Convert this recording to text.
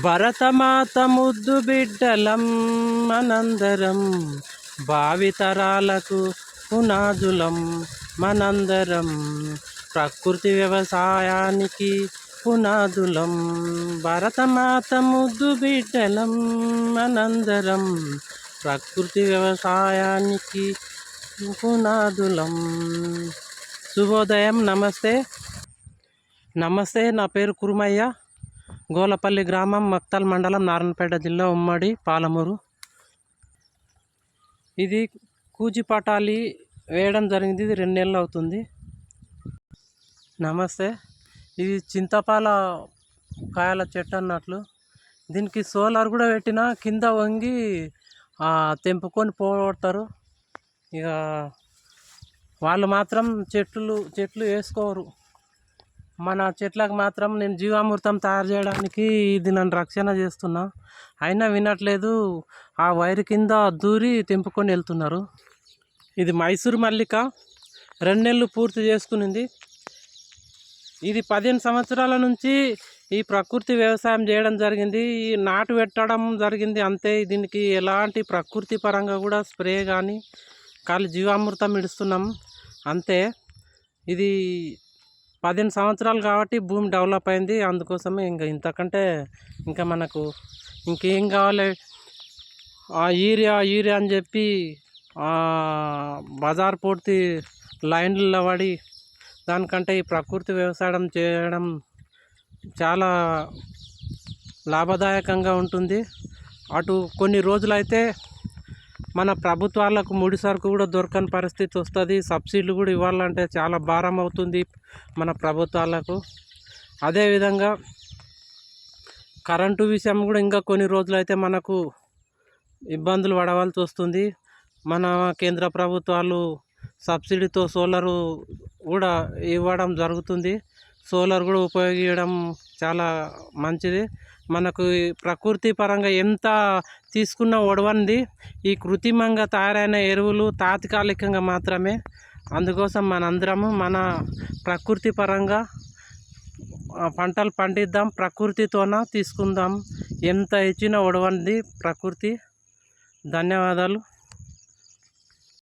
భరతమాత ముద్దు బిడ్డలం మనందరం భావితరాలకు పునాదులం మనందరం. ప్రకృతి వ్యవసాయానికి పునాదులం భరతమాత ముద్దు బిడ్డలం మనందరం. ప్రకృతి వ్యవసాయానికి పునాదులం. శుభోదయం నమస్తే. నమస్తే నా పేరు కురుమయ్య. గోలపల్లి గ్రామం మక్తల్ మండలం నారాయణపేట జిల్లా ఉమ్మడి పాలమూరు. ఇది కూచిపటాలి వేయడం జరిగింది ఇది రెండు నెలలు అవుతుంది. నమస్తే. ఇది చింతపాల కాయల చెట్టు అన్నట్లు. దీనికి సోలార్ కూడా పెట్టిన కింద వంగి తెంపుకొని పోగొడతారు. ఇక వాళ్ళు మాత్రం చెట్లు చెట్లు వేసుకోరు. మన చెట్లకు మాత్రం నేను జీవామృతం తయారు చేయడానికి ఇది నన్ను రక్షణ చేస్తున్నా. అయినా వినట్లేదు. ఆ వైర్ కింద దూరి తెంపుకొని వెళ్తున్నారు. ఇది మైసూర్ మల్లిక. రెండు నెలలు పూర్తి చేసుకునింది. ఇది పదిహేను సంవత్సరాల నుంచి ఈ ప్రకృతి వ్యవసాయం చేయడం జరిగింది. ఈ నాటు పెట్టడం జరిగింది అంతే. దీనికి ఎలాంటి ప్రకృతి పరంగా కూడా స్ప్రే కానీ ఖాళీ జీవామృతం ఇడుస్తున్నాం. అంతే. ఇది పదిహేను సంవత్సరాలు కాబట్టి భూమి డెవలప్ అయింది. అందుకోసమే ఇంకా ఇంతకంటే ఇంకా మనకు ఇంకేం కావాలి? ఆ యూరియా యూరియా అని చెప్పి బజార్ పూర్తి లైన్లలో పడి దానికంటే ఈ ప్రకృతి వ్యవసాయం చేయడం చాలా లాభదాయకంగా ఉంటుంది. అటు కొన్ని రోజులైతే మన ప్రభుత్వాలకు ముడి సరుకు కూడా దొరకని పరిస్థితి వస్తుంది. సబ్సిడీలు కూడా ఇవ్వాలంటే చాలా భారం అవుతుంది మన ప్రభుత్వాలకు. అదేవిధంగా కరెంటు విషయం కూడా ఇంకా కొన్ని రోజులైతే మనకు ఇబ్బందులు పడవలసి వస్తుంది. మన కేంద్ర ప్రభుత్వాలు సబ్సిడీతో సోలారు కూడా ఇవ్వడం జరుగుతుంది. సోలార్ కూడా ఉపయోగించడం చాలా మంచిది. మనకు ప్రకృతి పరంగా ఎంత తీసుకున్న ఒడవంది ఈ కృత్రిమంగా తయారైన ఎరువులు తాత్కాలికంగా మాత్రమే. అందుకోసం మనందరము మన ప్రకృతి పరంగా పంటలు పండిద్దాం ప్రకృతితోన తీసుకుందాం. ఎంత ఇచ్చినా ఒడవంది ప్రకృతి. ధన్యవాదాలు.